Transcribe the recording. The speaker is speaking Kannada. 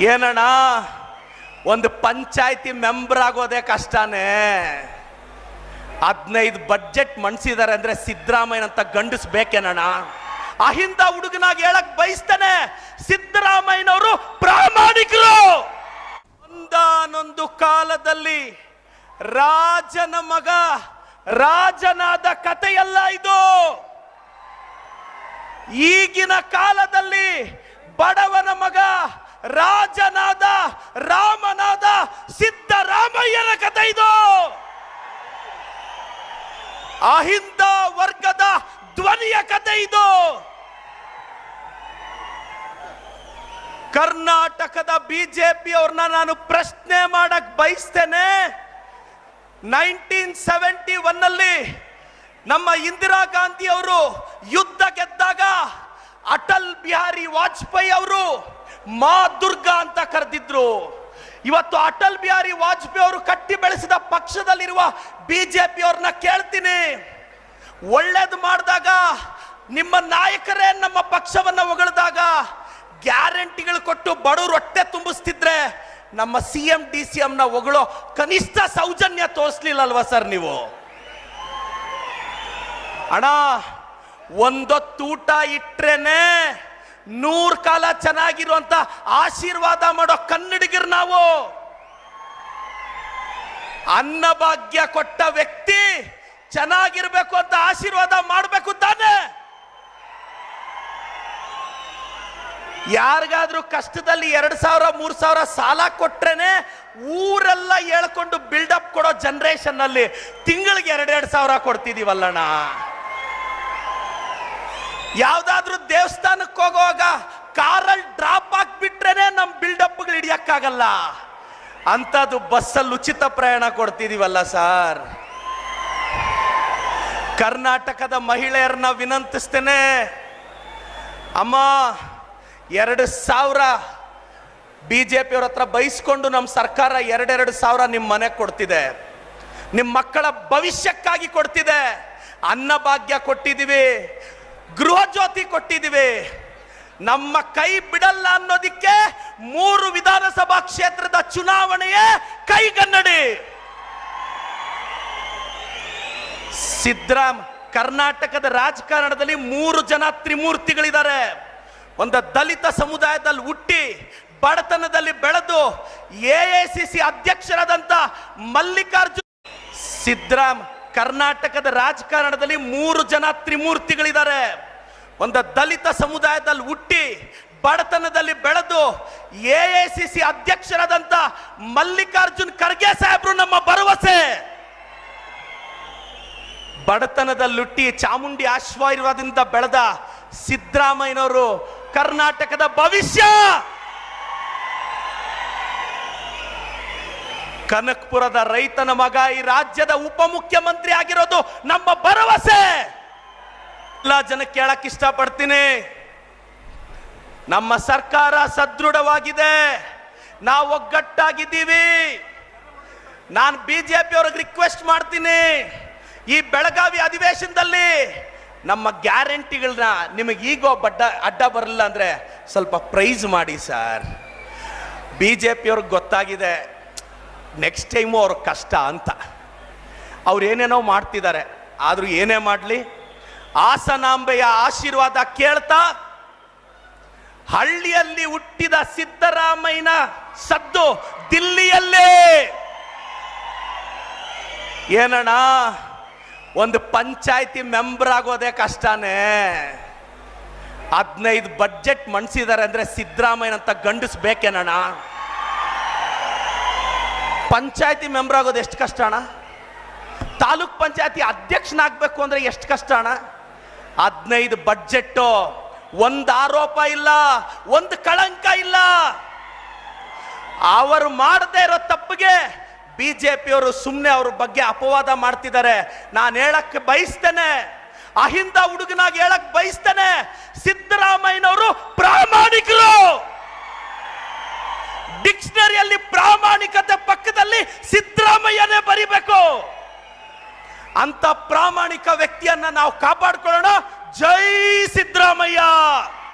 ಏನಣ್ಣ? ಒಂದು ಪಂಚಾಯತಿ ಮೆಂಬರ್ ಆಗೋದೇ ಕಷ್ಟನೇ. ಹದಿನೈದು ಬಜೆಟ್ ಮಣಿಸಿದ್ದಾರೆ ಅಂದ್ರೆ ಸಿದ್ದರಾಮಯ್ಯನಂತ ಗಂಡಸ್ ಬೇಕೇನಣ್ಣ ಅಹಿಂದ ಹುಡುಗನಾಗಿ ಹೇಳಕ್ ಬಯಸ್ತಾನೆ. ಸಿದ್ದರಾಮಯ್ಯನವರು ಪ್ರಾಮಾಣಿಕರು. ಒಂದಾನೊಂದು ಕಾಲದಲ್ಲಿ ರಾಜನ ಮಗ, ರಾಜನಾದ ಕಥೆಯಲ್ಲ ಇದು. ಈಗಿನ ಕಾಲದಲ್ಲಿ ರಾಜನಾದ ರಾಮನಾದ ಸಿದ್ದರಾಮಯ್ಯನ ಕಥೆ ಇದು. ಅಹಿಂದ ವರ್ಗದ ಧ್ವನಿಯ ಕಥೆ ಇದು. ಕರ್ನಾಟಕದ ಬಿಜೆಪಿ ಅವ್ರನ್ನ ನಾನು ಪ್ರಶ್ನೆ ಮಾಡಕ್ ಬಯಸ್ತೇನೆ. ನೈನ್ಟೀನ್ ಸೆವೆಂಟಿ ಒನ್ ಅಲ್ಲಿ ನಮ್ಮ ಇಂದಿರಾ ಗಾಂಧಿ ಅವರು ಯುದ್ಧ ಗೆದ್ದಾಗ ಅಟಲ್ ಬಿಹಾರಿ ವಾಜಪೇಯಿ ಅವರು ಮಾ ದುರ್ಗಾ ಅಂತ ಕರೆದಿದ್ರು. ಇವತ್ತು ಅಟಲ್ ಬಿಹಾರಿ ವಾಜಪೇಯಿ ಅವರು ಕಟ್ಟಿ ಬೆಳೆಸಿದ ಪಕ್ಷದಲ್ಲಿರುವ ಬಿಜೆಪಿ ಅವ್ರನ್ನ ಕೇಳ್ತೀನಿ. ಒಳ್ಳೇದು ಮಾಡಿದಾಗ ನಿಮ್ಮ ನಾಯಕರೇ ನಮ್ಮ ಪಕ್ಷವನ್ನ ಹೊಗಳಿದಾಗ ಗ್ಯಾರಂಟಿಗಳು ಕೊಟ್ಟು ಬಡವರು ಹೊಟ್ಟೆ ತುಂಬಿಸ್ತಿದ್ರೆ ನಮ್ಮ ಸಿ ಎಂ ಡಿ ಸಿ ಎಂನ ಹೊಗಳೋ ಕನಿಷ್ಠ ಸೌಜನ್ಯ ತೋರಿಸ್ಲಿಲ್ಲಲ್ವ ಸರ್ ನೀವು? ಅಣ್ಣ ಒಂದೊತ್ತೂಟ ಇಟ್ರೇನೆ ನೂರ್ ಕಾಲ ಚೆನ್ನಾಗಿರುವಂತ ಆಶೀರ್ವಾದ ಮಾಡೋ ಕನ್ನಡಿಗರು ನಾವು. ಅನ್ನಭಾಗ್ಯ ಕೊಟ್ಟ ವ್ಯಕ್ತಿ ಚೆನ್ನಾಗಿರ್ಬೇಕು ಅಂತ ಆಶೀರ್ವಾದ ಮಾಡಬೇಕು ತಾನೆ. ಯಾರಿಗಾದ್ರೂ ಕಷ್ಟದಲ್ಲಿ ಎರಡ್ ಸಾವಿರ, ಮೂರ್ ಸಾವಿರ ಸಾಲ ಕೊಟ್ರೇನೆ ಊರೆಲ್ಲ ಹೇಳ್ಕೊಂಡು ಬಿಲ್ಡಪ್ ಕೊಡೋ ಜನರೇಷನ್ ಅಲ್ಲಿ ತಿಂಗಳಿಗೆ ಎರಡೆರಡು ಸಾವಿರ ಕೊಡ್ತಿದೀವಲ್ಲಣ್ಣ. ಯಾವ್ದಾದ್ರೂ ದೇವಸ್ಥಾನಕ್ಕೆ ಹೋಗುವಾಗ ಕಾರಲ್ಲಿ ಡ್ರಾಪ್ ಹಾಕ್ಬಿಟ್ರೇನೆ ನಮ್ಮ ಬಿಲ್ಡಪ್ಗಳು ಹಿಡಿಯಕ್ಕಾಗಲ್ಲ. ಅಂಥದ್ದು ಬಸ್ಸಲ್ಲಿ ಉಚಿತ ಪ್ರಯಾಣ ಕೊಡ್ತಿದ್ದೀವಲ್ಲ ಸರ್. ಕರ್ನಾಟಕದ ಮಹಿಳೆಯರನ್ನ ವಿನಂತಿಸ್ತೇನೆ. ಅಮ್ಮ, ಎರಡು ಸಾವಿರ ಬಿ ಜೆ ಪಿಯವ್ರ ಹತ್ರ ಬಯಸ್ಕೊಂಡು ನಮ್ಮ ಸರ್ಕಾರ ಎರಡೆರಡು ಸಾವಿರ ನಿಮ್ಮ ಮನೆಗೆ ಕೊಡ್ತಿದೆ. ನಿಮ್ಮ ಮಕ್ಕಳ ಭವಿಷ್ಯಕ್ಕಾಗಿ ಕೊಡ್ತಿದೆ. ಅನ್ನಭಾಗ್ಯ ಕೊಟ್ಟಿದ್ದೀವಿ ಗೃಹ ಜ್ಯೋತಿ ಕೊಟ್ಟಿದ್ದೀವಿ ನಮ್ಮ ಕೈ ಬಿಡಲ್ಲ ಅನ್ನೋದಿಕ್ಕೆ ಮೂರು ವಿಧಾನಸಭಾ ಕ್ಷೇತ್ರದ ಚುನಾವಣೆಯೇ ಕೈಗನ್ನಡಿ. ಸಿದ್ದರಾಮ್ ಕರ್ನಾಟಕದ ರಾಜಕಾರಣದಲ್ಲಿ ಮೂರು ಜನ ತ್ರಿಮೂರ್ತಿಗಳಿದ್ದಾರೆ. ಒಂದು ದಲಿತ ಸಮುದಾಯದಲ್ಲಿ ಹುಟ್ಟಿ, ಬಡತನದಲ್ಲಿ ಬೆಳೆದು, ಎ ಸಿ ಅಧ್ಯಕ್ಷರಾದಂತ ಮಲ್ಲಿಕಾರ್ಜುನ್ ಸಿದ್ದರಾಮ್ ಕರ್ನಾಟಕದ ರಾಜಕಾರಣದಲ್ಲಿ ಮೂರು ಜನ ತ್ರಿಮೂರ್ತಿಗಳಿದ್ದಾರೆ. ಒಂದು ದಲಿತ ಸಮುದಾಯದಲ್ಲಿ ಹುಟ್ಟಿ, ಬಡತನದಲ್ಲಿ ಬೆಳೆದು, ಎ ಸಿ ಸಿ ಅಧ್ಯಕ್ಷರಾದಂತ ಮಲ್ಲಿಕಾರ್ಜುನ್ ಖರ್ಗೆ ಸಾಹೇಬ್ರು ನಮ್ಮ ಭರವಸೆ. ಬಡತನದಲ್ಲುಟ್ಟಿ ಚಾಮುಂಡಿ ಆಶೀರ್ವಾದದಿಂದ ಬೆಳೆದ ಸಿದ್ದರಾಮಯ್ಯನವರು ಕರ್ನಾಟಕದ ಭವಿಷ್ಯ. ಕನಕ್ಪುರದ ರೈತನ ಮಗ ಈ ರಾಜ್ಯದ ಉಪಮುಖ್ಯಮಂತ್ರಿ ಆಗಿರೋದು ನಮ್ಮ ಭರವಸೆ. ಎಲ್ಲ ಜನ ಕೇಳಕ್ ಇಷ್ಟಪಡ್ತೀನಿ. ನಮ್ಮ ಸರ್ಕಾರ ಸದೃಢವಾಗಿದೆ. ನಾವು ಒಗ್ಗಟ್ಟಾಗಿದ್ದೀವಿ. ನಾನು ಬಿ ಜೆ ಪಿ ಅವ್ರಿಗೆ ರಿಕ್ವೆಸ್ಟ್ ಮಾಡ್ತೀನಿ. ಈ ಬೆಳಗಾವಿ ಅಧಿವೇಶನದಲ್ಲಿ ನಮ್ಮ ಗ್ಯಾರಂಟಿಗಳನ್ನ ನಿಮಗೆ ಈಗ ಬಡ್ಡ ಅಡ್ಡ ಬರಲಿಲ್ಲ ಅಂದರೆ ಸ್ವಲ್ಪ ಪ್ರೈಸ್ ಮಾಡಿ ಸರ್ ಬಿ ಜೆ ಪಿಯವ್ರಿಗೆ ಗೊತ್ತಾಗಿದೆ. ನೆಕ್ಸ್ಟ್ ಟೈಮು ಅವ್ರ ಕಷ್ಟ ಅಂತ. ಅವ್ರು ಏನೇನೋ ಮಾಡ್ತಿದ್ದಾರೆ, ಆದರೂ ಏನೇ ಮಾಡಲಿ ಆಸನಾಂಬೆಯ ಆಶೀರ್ವಾದ ಕೇಳ್ತಾ, ಹಳ್ಳಿಯಲ್ಲಿ ಹುಟ್ಟಿದ ಸಿದ್ದರಾಮಯ್ಯನ ಸದ್ದು ದಿಲ್ಲಿಯಲ್ಲೇ. ಏನಣ್ಣ, ಒಂದು ಪಂಚಾಯತಿ ಮೆಂಬರ್ ಆಗೋದೇ ಕಷ್ಟನೇ. ಹದಿನೈದು ಬಡ್ಜೆಟ್ ಮಣಿಸಿದ್ದಾರೆ ಅಂದರೆ ಸಿದ್ದರಾಮಯ್ಯನಂತ ಗಂಡಸ್ ಬೇಕೇನಣ್ಣ? ಪಂಚಾಯತಿ ಮೆಂಬರ್ ಆಗೋದು ಎಷ್ಟು ಕಷ್ಟ ಅಣ್ಣ? ತಾಲೂಕ್ ಪಂಚಾಯತಿ ಅಧ್ಯಕ್ಷನಾಗಬೇಕು ಅಂದ್ರೆ ಎಷ್ಟು ಕಷ್ಟ ಅಣ್ಣ? ಹದಿನೈದು ಬಡ್ಜೆಟ್ಟು ಒಂದು ಆರೋಪ ಇಲ್ಲ, ಒಂದು ಕಳಂಕ ಇಲ್ಲ. ಅವರು ಮಾಡದೇ ಇರೋ ತಪ್ಪಿಗೆ ಬಿಜೆಪಿಯವರು ಸುಮ್ಮನೆ ಅವ್ರ ಬಗ್ಗೆ ಅಪವಾದ ಮಾಡ್ತಿದ್ದಾರೆ. ನಾನು ಹೇಳಕ್ಕೆ ಬಯಸ್ತೇನೆ. ಅಹಿಂದ ಹುಡುಗನಾಗಿ ಹೇಳಕ್ ಬಯಸ್ತೇನೆ. ಸಿದ್ದರಾಮಯ್ಯನವರು ಪ್ರಾಮಾಣಿಕರು. ಡಿಕ್ಷನರಿಯಲ್ಲಿ ಪ್ರಾಮಾಣಿಕತೆ ಅಂತ ನಾವು ಕಾಪಾಡ್ಕೊಳ್ಳೋಣ. ಜೈ ಸಿದ್ದರಾಮಯ್ಯ.